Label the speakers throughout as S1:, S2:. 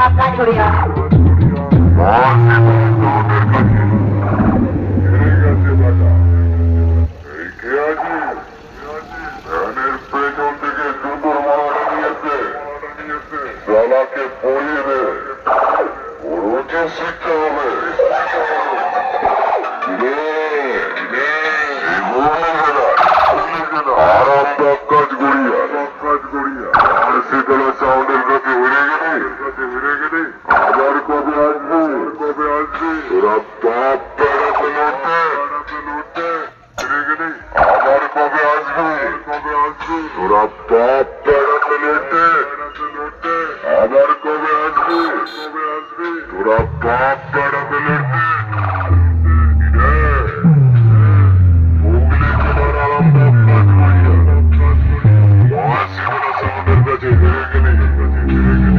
S1: কাম কাজ করি আরাম কাজ করিয়া। আর সেগুলো চাউলের কাছে ফিরে গেলে আবার কবে আসবে কবে আসবে ওরা পাপ বেড়াতে লড়তে বেড়াতে লড়তে ফিরে গেলে আবার কবে আসবে কবে আসবে ওরা পাপ বেড়াতে লড়তে বেড়াতে লড়তে আবার কবে আসবে কবে আসবে ওরা পাপ বেড়াতে লড়তে Thank you.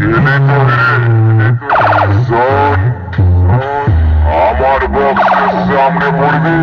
S1: গেলে করে আমার বক্সের সামনে পড়বি